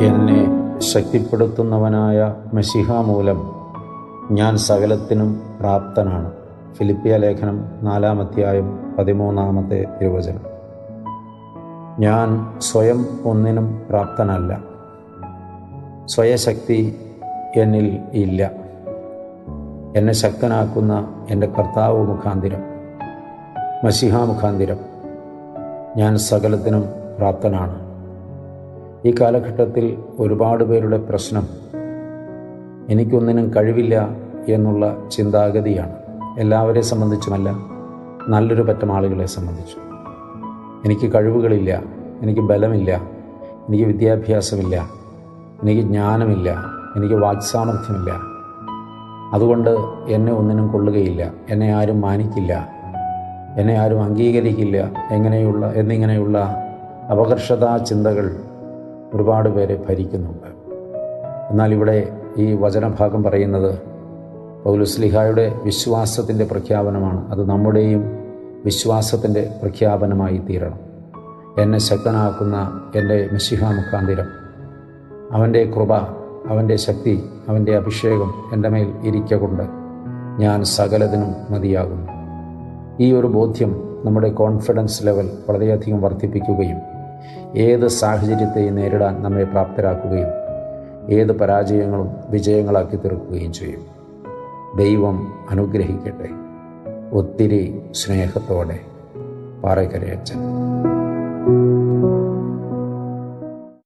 എന്നെ ശക്തിപ്പെടുത്തുന്നവനായ മഷിഹ മൂലം ഞാൻ സകലത്തിനും പ്രാപ്തനാണ്. ഫിലിപ്പിയ ലേഖനം നാലാമധ്യായം പതിമൂന്നാമത്തെ തിരുവചനം. ഞാൻ സ്വയം ഒന്നിനും പ്രാപ്തനല്ല. സ്വയശക്തി എന്നിൽ ഇല്ല. എന്നെ ശക്തനാക്കുന്ന എന്റെ കർത്താവ് മുഖാന്തിരം മസിഹ മുഖാന്തിരം. ഞാൻ സകലത്തിനും പ്രാപ്തനാണ്. ഈ കാലഘട്ടത്തിൽ ഒരുപാട് പേരുടെ പ്രശ്നം എനിക്കൊന്നിനും കഴിവില്ല എന്നുള്ള ചിന്താഗതിയാണ്. എല്ലാവരെ സംബന്ധിച്ചുമല്ല നല്ലൊരു പറ്റം ആളുകളെ സംബന്ധിച്ചു. എനിക്ക് കഴിവുകളില്ല എനിക്ക് ബലമില്ല എനിക്ക് വിദ്യാഭ്യാസമില്ല എനിക്ക് ജ്ഞാനമില്ല എനിക്ക് വാക്സാമർഥ്യമില്ല. അതുകൊണ്ട് എന്നെ ഒന്നിനും കൊള്ളുകയില്ല എന്നെ ആരും മാനിക്കില്ല എന്നെ ആരും അംഗീകരിക്കില്ല എങ്ങനെയുള്ള എന്നിങ്ങനെയുള്ള അപകർഷതാ ചിന്തകൾ ഒരുപാട് പേരെ ഭരിക്കുന്നുണ്ട്. എന്നാൽ ഇവിടെ ഈ വചനഭാഗം പറയുന്നത് പൗലുസ്ലിഹായുടെ വിശ്വാസത്തിന്റെ പ്രഖ്യാപനമാണ്. അത് നമ്മുടെയും വിശ്വാസത്തിന്റെ പ്രഖ്യാപനമായി തീരണം. എന്നെ ശക്തനാക്കുന്ന എന്റെ മിശിഹ മുഖാന്തിരം. അവന്റെ കൃപ അവന്റെ ശക്തി അവന്റെ അഭിഷേകം എന്റെ മേൽ ഇരിക്കൊണ്ട് ഞാൻ സകലതിനും മതിയാകുന്നു. ഈ ഒരു ബോധ്യം നമ്മുടെ കോൺഫിഡൻസ് ലെവൽ വളരെയധികം വർദ്ധിപ്പിക്കുകയും ഏത് സാഹചര്യത്തെയും നേരിടാൻ നമ്മെ പ്രാപ്തരാക്കുകയും ഏത് പരാജയങ്ങളും വിജയങ്ങളാക്കി തീർക്കുകയും ചെയ്യും. ദൈവം അനുഗ്രഹിക്കട്ടെ. ഒത്തിരി സ്നേഹത്തോടെ പാറയ്ക്കരയച്ചൻ